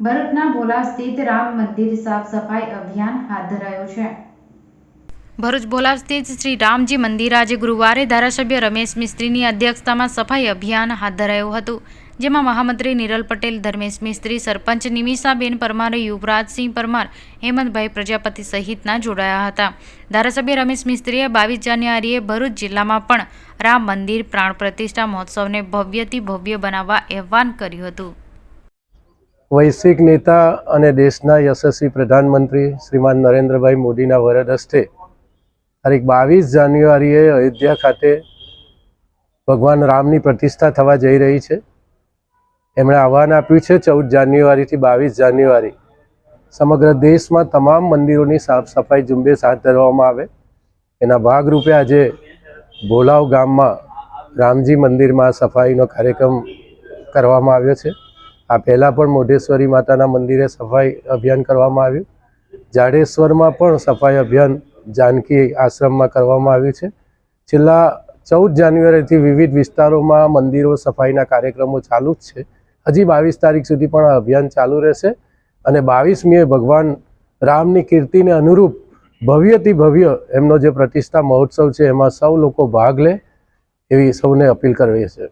ભરૂચના ભોલા સ્થિત રામ મંદિર સાફ સફાઈ અભિયાન હાથ ધરાયું છે. ભરૂચ ભોલા સ્થિત શ્રી રામજી મંદિર આજે ગુરુવારે ધારાસભ્ય રમેશ મિસ્ત્રીની અધ્યક્ષતામાં સફાઈ અભિયાન હાથ ધરાયું હતું, જેમાં મહામંત્રી નિરલ પટેલ, ધર્મેશ મિસ્ત્રી, સરપંચ નિમિષાબેન પરમાર, યુવરાજસિંહ પરમાર, હેમંતભાઈ પ્રજાપતિ સહિતના જોડાયા હતા. ધારાસભ્ય રમેશ મિસ્ત્રીએ બાવીસ જાન્યુઆરીએ ભરૂચ જિલ્લામાં પણ રામ મંદિર પ્રાણ પ્રતિષ્ઠા મહોત્સવને ભવ્યથી ભવ્ય બનાવવા આહ્વાન કર્યું હતું. વૈશ્વિક નેતા અને દેશના યશસ્વી પ્રધાનમંત્રી શ્રીમાન નરેન્દ્રભાઈ મોદીના વરદ હસ્તે તારીખ બાવીસ જાન્યુઆરીએ અયોધ્યા ખાતે ભગવાન રામની પ્રતિષ્ઠા થવા જઈ રહી છે. એમણે આહ્વાન આપ્યું છે ચૌદ જાન્યુઆરીથી બાવીસ જાન્યુઆરી સમગ્ર દેશમાં તમામ મંદિરોની સાફ સફાઈ ઝુંબેશ હાથ ધરવામાં આવે. એના ભાગરૂપે આજે ભોલાવ ગામમાં રામજી મંદિરમાં સફાઈનો કાર્યક્રમ કરવામાં આવ્યો છે. આ પહેલાં પણ મોઢેશ્વરી માતાના મંદિરે સફાઈ અભિયાન કરવામાં આવ્યું. જાડેશ્વરમાં પણ સફાઈ અભિયાન જાનકી આશ્રમમાં કરવામાં આવ્યું છે. છેલ્લા ચૌદ જાન્યુઆરીથી વિવિધ વિસ્તારોમાં મંદિરો સફાઈના કાર્યક્રમો ચાલુ જ છે. હજી બાવીસ તારીખ સુધી પણ આ અભિયાન ચાલુ રહેશે અને બાવીસમીએ ભગવાન રામની કીર્તિને અનુરૂપ ભવ્યથી ભવ્ય એમનો જે પ્રતિષ્ઠા મહોત્સવ છે, એમાં સૌ લોકો ભાગ લે એવી સૌને અપીલ કરવી છે.